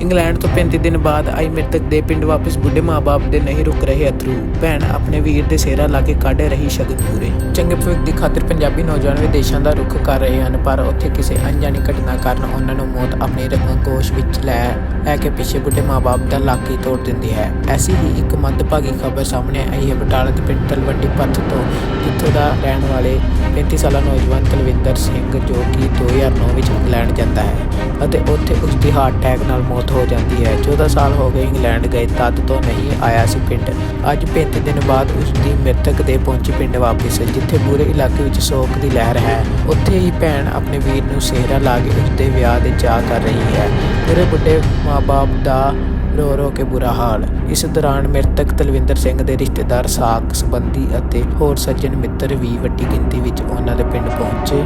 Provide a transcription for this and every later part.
England ਤੋਂ 35 ਦਿਨ ਬਾਅਦ ਆਈ ਮ੍ਰਿਤਕ ਦੇ ਪਿੰਡ ਵਾਪਸ ਬੁੱਢੇ ਮਾਪੇ ਦੇ ਨਹੀਂ ਰੁਕ ਰਹੇ ਅਥਰੂ। ਭੈਣ ਆਪਣੇ ਵੀਰ ਦੇ ਸਿਹਰਾ ਲਾ ਕੇ ਕੱਢ ਰਹੀ ਸ਼ਗਨ ਪੂਰੇ ਚੰਗੇ ਭਵਿੱਖ ਦੀ ਖਾਤਰ ਪੰਜਾਬੀ ਨੌਜਵਾਨ ਵਿਦੇਸ਼ਾਂ ਦਾ ਰੁਖ ਕਰ ਰਹੇ ਹਨ, ਪਰ ਉੱਥੇ ਕਿਸੇ ਅਣਜਾਣੀ ਘਟਨਾ ਕਾਰਨ ਉਹਨਾਂ ਨੂੰ ਮੌਤ ਆਪਣੀ ਰੰਗੋਸ਼ ਵਿੱਚ ਲੈ ਲੈ ਕੇ ਪਿੱਛੇ ਬੁੱਢੇ ਮਾਪੇ ਦਾ ਲਾਕੀ ਤੋੜ ਦਿੰਦੀ ਹੈ। ਐਸੀ ਹੀ ਇੱਕ ਮੰਦਭਾਗੀ ਖਬਰ ਸਾਹਮਣੇ ਆਈ ਹੈ। ਬਟਾਲਾ ਦੇ ਪਿੰਡ ਤਲਵੰਡੀ ਪੱਥ ਤੋਂ ਜਿੱਥੋਂ ਦਾ ਰਹਿਣ ਵਾਲੇ 35 ਸਾਲਾ ਨੌਜਵਾਨ ਕੁਲਵਿੰਦਰ ਸਿੰਘ, ਜੋ ਕਿ 2009 ਵਿੱਚ ਇੰਗਲੈਂਡ ਜਾਂਦਾ ਹੈ ਅਤੇ ਉੱਥੇ ਉਸ ਦੀ ਹਾਰਟ ਅਟੈਕ ਨਾਲ ਮੌਤ ਹੋ ਜਾਂਦੀ ਹੈ। 14 ਸਾਲ ਹੋ ਗਏ ਇੰਗਲੈਂਡ ਗਏ, ਤਦ ਤੋਂ ਨਹੀਂ ਆਇਆ ਸੀ ਪਿੰਡ। ਅੱਜ 35 ਦਿਨ ਬਾਅਦ ਉਸ ਦੀ ਮ੍ਰਿਤਕ ਦੇ ਪਹੁੰਚੀ ਪਿੰਡ ਵਾਪਸ, ਜਿੱਥੇ ਪੂਰੇ ਇਲਾਕੇ ਵਿੱਚ ਸੋਗ ਦੀ ਲਹਿਰ ਹੈ। ਉੱਥੇ ਹੀ ਭੈਣ ਆਪਣੇ ਵੀਰ ਨੂੰ ਸਿਹਰਾ ਲਾ ਕੇ ਉਸ ਦੇ ਵਿਆਹ ਦੇ ਚਾਅ ਕਰ ਰਹੀ ਹੈ। ਪੂਰੇ ਬੁੱਢੇ ਮਾਪੇ ਦਾ ਰੋ ਰੋ ਕੇ ਬੁਰਾ ਹਾਲ। ਇਸ ਦੌਰਾਨ ਮ੍ਰਿਤਕ ਤਲਵਿੰਦਰ ਸਿੰਘ ਦੇ ਰਿਸ਼ਤੇਦਾਰ ਸਾਕ, ਸੰਬੰਧੀ ਅਤੇ ਹੋਰ ਸੱਜਣ ਮਿੱਤਰ ਵੀ ਵੱਡੀ ਗਿਣਤੀ ਵਿੱਚ ਉਹਨਾਂ ਦੇ ਪਿੰਡ ਪਹੁੰਚੇ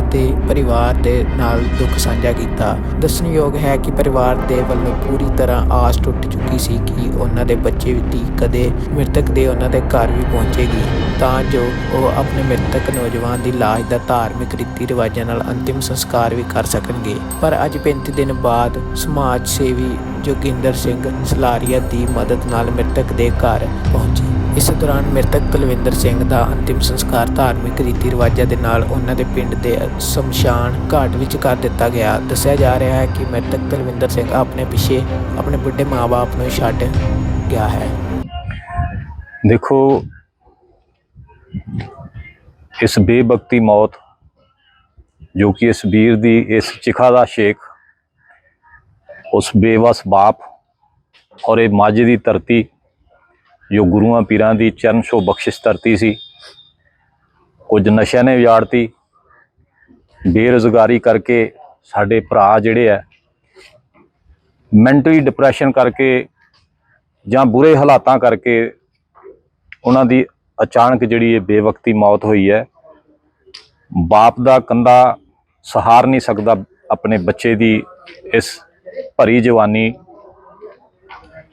ਅਤੇ ਪਰਿਵਾਰ ਦੇ ਨਾਲ ਦੁੱਖ ਸਾਂਝਾ ਕੀਤਾ। ਦੱਸਣਯੋਗ ਹੈ ਕਿ ਪਰਿਵਾਰ ਦੇ ਵੱਲੋਂ ਪੂਰੀ ਤਰ੍ਹਾਂ ਆਸ ਟੁੱਟ ਚੁੱਕੀ ਸੀ ਕਿ ਉਹਨਾਂ ਦੇ ਬੱਚੇ ਦੀ ਕਦੇ ਮ੍ਰਿਤਕ ਦੇ ਉਹਨਾਂ ਦੇ ਘਰ ਵੀ ਪਹੁੰਚੇਗੀ। ਤਾਂ ਜੋ ਉਹ ਆਪਣੇ ਮ੍ਰਿਤਕ ਨੌਜਵਾਨ ਦੀ ਲਾਸ਼ ਦਾ ਧਾਰਮਿਕ ਰੀਤੀ ਰਿਵਾਜਾਂ ਨਾਲ ਅੰਤਿਮ ਸੰਸਕਾਰ ਵੀ ਕਰ ਸਕਣਗੇ। ਪਰ ਅੱਜ 35 ਦਿਨ ਬਾਅਦ ਸਮਾਜ ਸੇਵੀ ਜੋਗਿੰਦਰ ਸਿੰਘ ਸਲਾਰੀਆ ਦੀ ਮਦਦ ਨਾਲ ਮ੍ਰਿਤਕ ਦੇ ਘਰ ਪਹੁੰਚੇ। ਇਸ ਦੌਰਾਨ ਮ੍ਰਿਤਕ ਕੁਲਵਿੰਦਰ ਸਿੰਘ ਦਾ ਅੰਤਿਮ ਸੰਸਕਾਰ ਧਾਰਮਿਕ ਰੀਤੀ ਰਿਵਾਜਾਂ ਦੇ ਨਾਲ ਉਹਨਾਂ ਦੇ ਪਿੰਡ ਦੇ ਸ਼ਮਸ਼ਾਨ ਘਾਟ ਵਿੱਚ ਕਰ ਦਿੱਤਾ ਗਿਆ। ਦੱਸਿਆ ਜਾ ਰਿਹਾ ਹੈ ਕਿ ਮ੍ਰਿਤਕ ਕੁਲਵਿੰਦਰ ਸਿੰਘ ਆਪਣੇ ਪਿੱਛੇ ਆਪਣੇ ਬੁੱਢੇ ਮਾਂ-ਬਾਪ ਨੂੰ ਛੱਡ ਗਿਆ ਹੈ। ਦੇਖੋ, ਇਸ ਬੇਬਖਤੀ ਮੌਤ ਜੋ ਕਿ ਇਸ ਵੀਰ ਦੀ ਇਸ ਚਿਖਾ ਦਾ ਸ਼ੇਖ, ਉਸ ਬੇਵਸ ਬਾਪ ਔਰ ਇਹ ਮਾਝੇ ਦੀ ਧਰਤੀ, ਜੋ ਗੁਰੂਆਂ ਪੀਰਾਂ ਦੀ ਚਰਨ ਛੋ ਬਖਸ਼ਿਸ਼ ਧਰਤੀ ਸੀ, ਕੁਝ ਨਸ਼ਿਆਂ ਨੇ ਉਜਾੜਤੀ ਬੇਰੁਜ਼ਗਾਰੀ ਕਰਕੇ ਸਾਡੇ ਭਰਾ ਜਿਹੜੇ ਆ ਮੈਂਟਲੀ ਡਿਪਰੈਸ਼ਨ ਕਰਕੇ ਜਾਂ ਬੁਰੇ ਹਾਲਾਤਾਂ ਕਰਕੇ ਉਹਨਾਂ ਦੀ ਅਚਾਨਕ ਜਿਹੜੀ ਇਹ ਬੇਵਕਤੀ ਮੌਤ ਹੋਈ ਹੈ, ਬਾਪ ਦਾ ਕੰਦਾ ਸਹਾਰ ਨਹੀਂ ਸਕਦਾ ਆਪਣੇ ਬੱਚੇ ਦੀ ਇਸ ਭਰੀ ਜਵਾਨੀ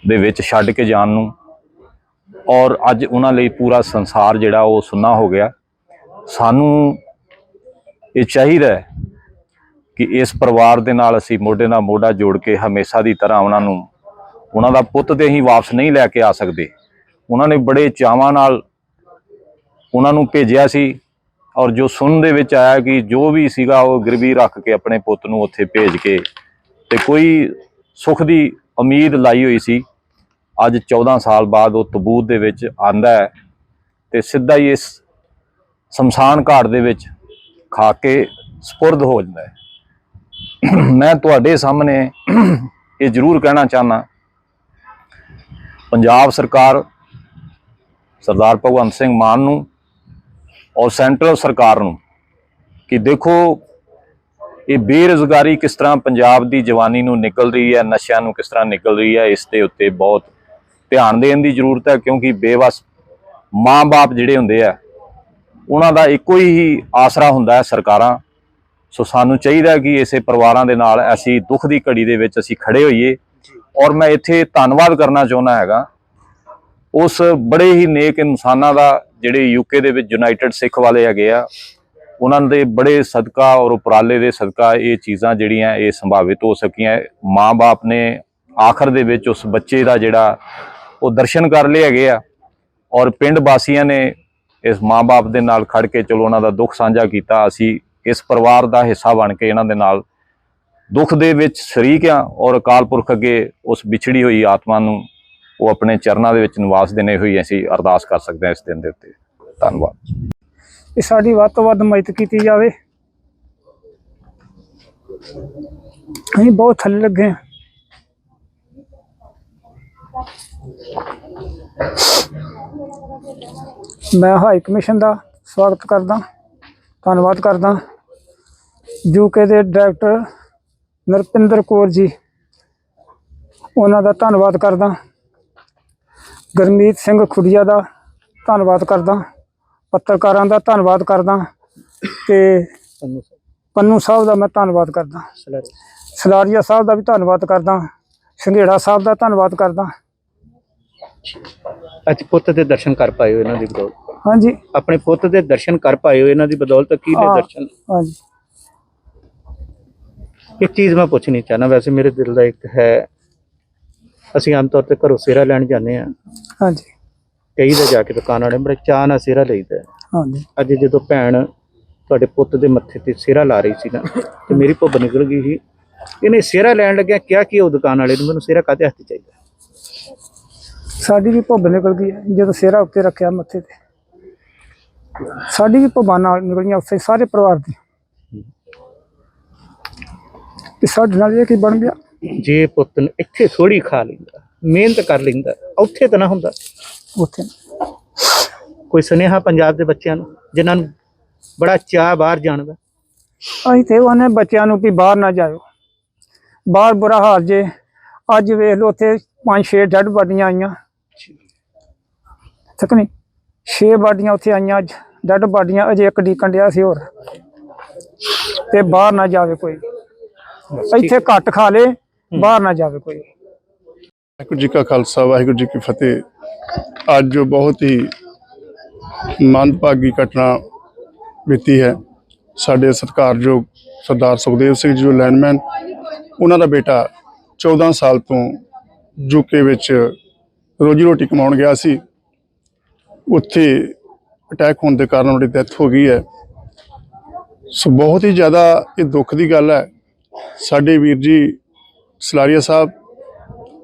ਦੇ ਵਿੱਚ ਛੱਡ ਕੇ ਜਾਣ ਨੂੰ। ਔਰ ਅੱਜ ਉਹਨਾਂ ਲਈ ਪੂਰਾ ਸੰਸਾਰ ਜਿਹੜਾ ਉਹ ਸੁੰਨਾ ਹੋ ਗਿਆ। ਸਾਨੂੰ ਇਹ ਚਾਹੀਦਾ ਕਿ ਇਸ ਪਰਿਵਾਰ ਦੇ ਨਾਲ ਅਸੀਂ ਮੋਢੇ ਨਾਲ ਮੋਢਾ ਜੋੜ ਕੇ ਹਮੇਸ਼ਾ ਦੀ ਤਰ੍ਹਾਂ ਉਹਨਾਂ ਨੂੰ, ਉਹਨਾਂ ਦਾ ਪੁੱਤ ਤੇ ਹੀ ਵਾਪਸ ਨਹੀਂ ਲੈ ਕੇ ਆ ਸਕਦੇ। ਉਹਨਾਂ ਨੇ ਬੜੇ ਚਾਵਾਂ ਨਾਲ ਉਹਨਾਂ ਨੂੰ ਭੇਜਿਆ ਸੀ ਔਰ ਜੋ ਸੁਣਨ ਦੇ ਵਿੱਚ ਆਇਆ ਕਿ ਜੋ ਵੀ ਸੀਗਾ ਉਹ ਗਿਰਵੀ ਰੱਖ ਕੇ ਆਪਣੇ ਪੁੱਤ ਨੂੰ ਉੱਥੇ ਭੇਜ ਕੇ ਤੇ ਕੋਈ ਸੁੱਖ ਦੀ ਉਮੀਦ ਲਾਈ ਹੋਈ ਸੀ। ਅੱਜ 14 ਸਾਲ ਬਾਅਦ ਉਹ ਤਬੂਤ ਦੇ ਵਿੱਚ ਆਂਦਾ ਹੈ ਤੇ ਸਿੱਧਾ ਹੀ ਇਸ ਸ਼ਮਸ਼ਾਨ ਘਾਟ ਦੇ ਵਿੱਚ ਖਾ ਕੇ ਸਪੁਰਦ ਹੋ ਜਾਂਦਾ ਹੈ। ਮੈਂ ਤੁਹਾਡੇ ਸਾਹਮਣੇ ਇਹ ਜ਼ਰੂਰ ਕਹਿਣਾ ਚਾਹਨਾ, ਪੰਜਾਬ ਸਰਕਾਰ ਸਰਦਾਰ ਭਗਵੰਤ ਸਿੰਘ ਮਾਨ ਨੂੰ ਔਰ ਸੈਂਟਰਲ ਸਰਕਾਰ ਨੂੰ ਕਿ ਦੇਖੋ ਇਹ ਬੇਰੁਜ਼ਗਾਰੀ ਕਿਸ ਤਰ੍ਹਾਂ ਪੰਜਾਬ ਦੀ ਜਵਾਨੀ ਨੂੰ ਨਿਕਲ ਰਹੀ ਹੈ, ਨਸ਼ਿਆਂ ਨੂੰ ਕਿਸ ਤਰ੍ਹਾਂ ਨਿਕਲ ਰਹੀ ਹੈ, ਇਸ ਦੇ ਉੱਤੇ ਬਹੁਤ ਧਿਆਨ ਦੇਣ ਦੀ ਜ਼ਰੂਰਤ ਹੈ, ਕਿਉਂਕਿ ਬੇਵਸ ਮਾਂ-ਬਾਪ ਜਿਹੜੇ ਹੁੰਦੇ ਆ, ਉਹਨਾਂ ਦਾ ਇੱਕੋ ਹੀ ਆਸਰਾ ਹੁੰਦਾ ਹੈ ਸਰਕਾਰਾਂ। ਸੋ ਸਾਨੂੰ ਚਾਹੀਦਾ ਕਿ ਇਸੇ ਪਰਿਵਾਰਾਂ ਦੇ ਨਾਲ ਅਸੀਂ ਦੁੱਖ ਦੀ ਘੜੀ ਦੇ ਵਿੱਚ ਅਸੀਂ ਖੜੇ ਹੋਈਏ। ਔਰ ਮੈਂ ਇੱਥੇ ਧੰਨਵਾਦ ਕਰਨਾ ਚਾਹੁੰਦਾ ਹੈਗਾ, ਉਸ ਬੜੇ ਹੀ ਨੇਕ ਇਨਸਾਨਾਂ ਦਾ, ਜਿਹੜੇ ਯੂਕੇ ਦੇ ਵਿੱਚ ਯੂਨਾਈਟਿਡ ਸਿੱਖ ਵਾਲੇ ਹੈਗੇ ਆ, ਉਹਨਾਂ ਦੇ ਬੜੇ ਸਦਕਾ ਔਰ ਉਪਰਾਲੇ ਦੇ ਸਦਕਾ ਇਹ ਚੀਜ਼ਾਂ ਜਿਹੜੀਆਂ ਇਹ ਸੰਭਾਵਿਤ ਹੋ ਸਕੀਆਂ। ਮਾਂ-ਬਾਪ ਨੇ ਆਖਰ ਦੇ ਵਿੱਚ ਉਸ ਬੱਚੇ ਦਾ ਜਿਹੜਾ ਉਹ ਦਰਸ਼ਨ ਕਰ ਲਏ ਹੈਗੇ ਆ ਔਰ ਪਿੰਡ ਵਾਸੀਆਂ ਨੇ ਇਸ ਮਾਂ-ਬਾਪ ਦੇ ਨਾਲ ਖੜ ਕੇ ਚਲੋ ਉਹਨਾਂ ਦਾ ਦੁੱਖ ਸਾਂਝਾ ਕੀਤਾ। ਅਸੀਂ ਇਸ ਪਰਿਵਾਰ ਦਾ ਹਿੱਸਾ ਬਣ ਕੇ ਇਹਨਾਂ ਦੇ ਨਾਲ ਦੁੱਖ ਦੇ ਵਿੱਚ ਸ਼ਰੀਕ ਆ ਔਰ ਅਕਾਲ ਪੁਰਖ ਅੱਗੇ ਉਸ ਵਿਛੜੀ ਹੋਈ ਆਤਮਾ ਨੂੰ ਉਹ ਆਪਣੇ ਚਰਨਾਂ ਦੇ ਵਿੱਚ ਨਿਵਾਸ ਦੇਣੇ ਹੋਈ ਅਸੀਂ ਅਰਦਾਸ ਕਰ ਸਕਦੇ ਹਾਂ ਇਸ ਦਿਨ ਦੇ ਉੱਤੇ। ਧੰਨਵਾਦ। ਇਹ ਸਾਡੀ ਵੱਧ ਤੋਂ ਵੱਧ ਮਦਦ ਕੀਤੀ ਜਾਵੇ। ਅਸੀਂ ਬਹੁਤ ਥੱਲੇ ਲੱਗੇ ਹਾਂ। ਮੈਂ ਹਾਈ ਕਮਿਸ਼ਨ ਦਾ ਸਵਾਗਤ ਕਰਦਾ ਧੰਨਵਾਦ ਕਰਦਾ। ਯੂਕੇ ਦੇ ਡਾਇਰੈਕਟਰ ਨਰਪਿੰਦਰ ਕੌਰ ਜੀ ਉਹਨਾਂ ਦਾ ਧੰਨਵਾਦ ਕਰਦਾ। ਗਰਮੀਤ ਸਿੰਘ ਖੁੱਡੀਆ ਦਾ ਧੰਨਵਾਦ ਕਰਦਾ। ਪੱਤਰਕਾਰਾਂ ਦਾ ਧੰਨਵਾਦ ਕਰਦਾ ਤੇ ਪੰਨੂ ਸਾਹਿਬ। ਦਾ ਮੈਂ ਧੰਨਵਾਦ ਕਰਦਾ। ਸਲਾਰੀਆ ਸਾਹਿਬ ਦਾ ਵੀ ਧੰਨਵਾਦ ਕਰਦਾ। ਸੰਘੇੜਾ ਸਾਹਿਬ ਦਾ ਧੰਨਵਾਦ ਕਰਦਾ। ਅੱਜ ਪੁੱਤ ਦੇ ਦਰਸ਼ਨ ਕਰ ਪਾਏ ਹੋ ਇਹਨਾਂ ਦੀ ਬਦੌਲਤ। ਹਾਂਜੀ। ਆਪਣੇ ਪੁੱਤ ਦੇ ਦਰਸ਼ਨ ਕਰ ਪਾਏ ਹੋ ਇਹਨਾਂ ਦੀ ਬਦੌਲਤ ਕੀ ਦੇ ਹਾਂ। ਦਰਸ਼ਨ? ਹਾਂਜੀ। ਇੱਕ ਚੀਜ਼ ਮੈਂ ਪੁੱਛਣੀ ਚਾਹਨਾ ਵੈਸੇ ਮੇਰੇ ਦਿਲ ਦਾ ਇੱਕ ਹੈ ਅਸੀਂ ਆਮ ਤੌਰ ਤੇ ਘਰੋਂ ਸਿਹਰਾ ਲੈਣ ਜਾਂਦੇ ਆ ਹਾਂਜੀ। ਕਈ ਦਾ ਜਾ ਕੇ ਦੁਕਾਨ ਵਾਲੇ ਬੜੇ ਚਾਅ ਨਾਲ ਸਿਹਰਾ ਲਈਦਾ ਹੈ। ਹਾਂਜੀ। ਅੱਜ ਜਦੋਂ ਭੈਣ ਤੁਹਾਡੇ ਪੁੱਤ ਦੇ ਮੱਥੇ ਤੇ ਸਿਹਰਾ ਲਾ ਰਹੀ ਸੀ ਨਾ ਤੇ ਮੇਰੀ ਭੁੱਬ ਨਿਕਲ ਗਈ ਸੀ। ਇਹਨੇ ਸਿਹਰਾ ਲੈਣ ਲੱਗਿਆ ਕਿਹਾ ਕਿ ਉਹ ਦੁਕਾਨ ਵਾਲੇ ਨੂੰ ਮੈਨੂੰ ਸਿਹਰਾ ਕਾਹਦੇ ਹੱਥ ਚਾਹੀਦਾ? ਸਾਡੀ ਵੀ ਭੁੱਬ ਨਿਕਲ ਗਈ ਹੈ ਜਦੋਂ ਸਿਹਰਾ ਉੱਤੇ ਰੱਖਿਆ ਮੱਥੇ ਤੇ। ਸਾਡੀ ਵੀ ਭੁੱਬਾਂ ਨਾਲ ਨਿਕਲੀਆਂ ਉੱਥੇ ਸਾਰੇ ਪਰਿਵਾਰ ਦੀ। ਤੇ ਸਾਡੇ ਨਾਲ ਇਹ ਕੀ ਬਣ ਗਿਆ? ਜੇ ਪੁੱਤ ਨੂੰ ਇੱਥੇ ਥੋੜੀ ਖਾ ਲੈਂਦਾ ਮਿਹਨਤ ਕਰ ਲੈਂਦਾ ਉੱਥੇ ਤਾਂ ਨਾ ਹੁੰਦਾ। ਉੱਥੇ ਕੋਈ ਸੁਨੇਹਾ ਪੰਜਾਬ ਦੇ ਬੱਚਿਆਂ ਨੂੰ ਜਿਨ੍ਹਾਂ ਨੂੰ ਬੜਾ ਚਾਅ ਬਾਹਰ ਜਾਣ ਦਾ? ਅਸੀਂ ਤੇ ਉਹਨੇ ਬੱਚਿਆਂ ਨੂੰ ਵੀ ਬਾਹਰ ਨਾ ਜਾਇਓ। ਬਾਹਰ ਬੁਰਾ ਹਾਲ ਜੇ। ਅੱਜ ਵੇਖ ਲਓ ਉੱਥੇ ਪੰਜ ਛੇ ਡੱਡ ਬਾਡੀਆਂ ਆਈਆਂ। ਠੀਕ ਨਹੀਂ? ਛੇ ਬਾਡੀਆਂ ਉੱਥੇ ਆਈਆਂ ਅੱਜ ਡੱਡ ਬਾਡੀਆਂ ਅਜੇ ਇੱਕ ਡੀਕਣ ਡਿਆ ਸੀ ਹੋਰ। ਤੇ ਬਾਹਰ ਨਾ ਜਾਵੇ ਕੋਈ। ਇੱਥੇ ਘੱਟ ਖਾ ਲੇ ਬਾਹਰ ਨਾ ਜਾਵੇ ਕੋਈ। ਵਾਹਿਗੁਰੂ ਜੀ ਕਾ ਖਾਲਸਾ ਵਾਹਿਗੁਰੂ ਜੀ ਕੀ ਫਤਿਹ। ਅੱਜ ਜੋ ਬਹੁਤ ਹੀ ਮੰਦਭਾਗੀ ਘਟਨਾ ਬੀਤੀ ਹੈ ਸਾਡੇ ਸਤਿਕਾਰਯੋਗ ਸਰਦਾਰ ਸੁਖਦੇਵ ਸਿੰਘ ਜੀ ਜੋ ਲੈਂਡਮੈਨ ਉਹਨਾਂ ਦਾ ਬੇਟਾ 14 ਸਾਲ ਤੋਂ ਯੂਕੇ ਵਿੱਚ ਰੋਜੀ ਰੋਟੀ ਕਮਾਉਣ ਗਿਆ ਸੀ। ਉੱਥੇ ਅਟੈਕ ਹੋਣ ਦੇ ਕਾਰਨ ਉਹਦੀ ਡੈਥ ਹੋ ਗਈ ਹੈ। ਸੋ ਬਹੁਤ ਹੀ ਜ਼ਿਆਦਾ ਇਹ ਦੁੱਖ ਦੀ ਗੱਲ ਹੈ। ਸਾਡੇ ਵੀਰ ਜੀ ਸਲਾਰੀਆ ਸਾਹਿਬ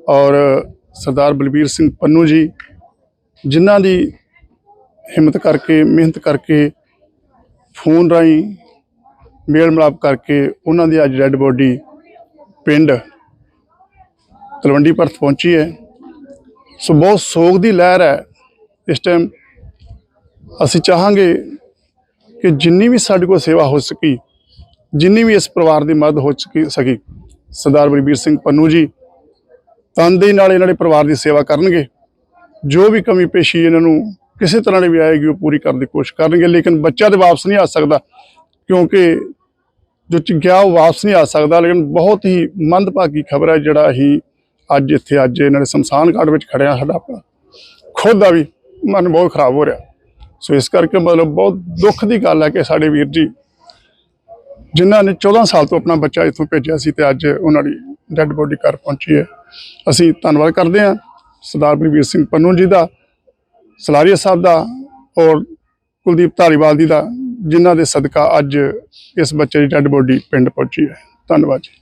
ਔਰ ਸਰਦਾਰ ਬਲਬੀਰ ਸਿੰਘ ਪੰਨੂ ਜੀ, ਜਿਨ੍ਹਾਂ ਦੀ ਹਿੰਮਤ ਕਰਕੇ, ਮਿਹਨਤ ਕਰਕੇ, ਫੋਨ ਰਾਹੀਂ ਮੇਲ ਮਿਲਾਪ ਕਰਕੇ ਉਹਨਾਂ ਦੀ ਅੱਜ ਡੈੱਡ ਬੋਡੀ ਪਿੰਡ ਤਲਵੰਡੀ ਪਰਤ ਪਹੁੰਚੀ ਹੈ। ਸੋ ਬਹੁਤ ਸੋਗ ਦੀ ਲਹਿਰ ਹੈ। ਇਸ ਟਾਈਮ ਅਸੀਂ ਚਾਹਾਂਗੇ ਕਿ ਜਿੰਨੀ ਵੀ ਸਾਡੇ ਕੋਲ ਸੇਵਾ ਹੋ ਸਕੀ, ਜਿੰਨੀ ਵੀ ਇਸ ਪਰਿਵਾਰ ਦੀ ਮਦਦ ਹੋ ਸਕੀ ਸਕੀ। ਸਰਦਾਰ ਬਲਬੀਰ ਸਿੰਘ ਪੰਨੂ ਜੀ ਤਨਦੇਹੀ ਨਾਲ ਇਹਨਾਂ ਦੇ ਪਰਿਵਾਰ ਦੀ ਸੇਵਾ ਕਰਨਗੇ। ਜੋ ਵੀ ਕਮੀ ਪੇਸ਼ੀ ਇਹਨਾਂ ਨੂੰ ਕਿਸੇ ਤਰ੍ਹਾਂ ਦੀ ਵੀ ਆਏਗੀ, ਉਹ ਪੂਰੀ ਕਰਨ ਦੀ ਕੋਸ਼ਿਸ਼ ਕਰਨਗੇ। ਲੇਕਿਨ ਬੱਚਾ ਤੇ ਵਾਪਸ ਨਹੀਂ ਆ ਸਕਦਾ, ਕਿਉਂਕਿ ਜੋ ਚ ਗਿਆ ਉਹ ਵਾਪਸ ਨਹੀਂ ਆ ਸਕਦਾ। ਲੇਕਿਨ ਬਹੁਤ ਹੀ ਮੰਦਭਾਗੀ ਖਬਰ ਹੈ ਜਿਹੜਾ ਹੀ ਅੱਜ ਇੱਥੇ, ਅੱਜ ਇਹਨਾਂ ਦੇ ਸ਼ਮਸ਼ਾਨ ਘਾਟ ਵਿੱਚ ਖੜਿਆ ਸਾਡਾ ਆਪਣਾ। ਖੁਦ ਦਾ ਵੀ ਮਨ ਬਹੁਤ ਖਰਾਬ ਹੋ ਰਿਹਾ। ਸੋ ਇਸ ਕਰਕੇ ਮਤਲਬ ਬਹੁਤ ਦੁੱਖ ਦੀ ਗੱਲ ਹੈ ਕਿ ਸਾਡੇ ਵੀਰ ਜੀ, ਜਿਨ੍ਹਾਂ ਨੇ 14 ਸਾਲ ਤੋਂ ਆਪਣਾ ਬੱਚਾ ਇੱਥੋਂ ਭੇਜਿਆ ਸੀ ਤੇ ਅੱਜ ਉਹਨਾਂ ਦੀ ਡੈੱਡ ਬੋਡੀ ਘਰ ਪਹੁੰਚੀ ਹੈ। ਅਸੀਂ ਧੰਨਵਾਦ ਕਰਦੇ ਹਾਂ ਸਰਦਾਰ ਬਲਵੀਰ ਸਿੰਘ ਪੰਨੂ ਜੀ ਦਾ, ਸਲਾਰੀਆ ਸਾਹਿਬ ਦਾ ਔਰ ਕੁਲਦੀਪ ਧਾਰੀਵਾਲ ਜੀ ਦਾ, ਜਿਨ੍ਹਾਂ ਦੇ ਸਦਕਾ ਅੱਜ ਇਸ ਬੱਚੇ ਦੀ ਡੈੱਡ ਬੋਡੀ ਪਿੰਡ ਪਹੁੰਚੀ ਹੈ। ਧੰਨਵਾਦ ਜੀ।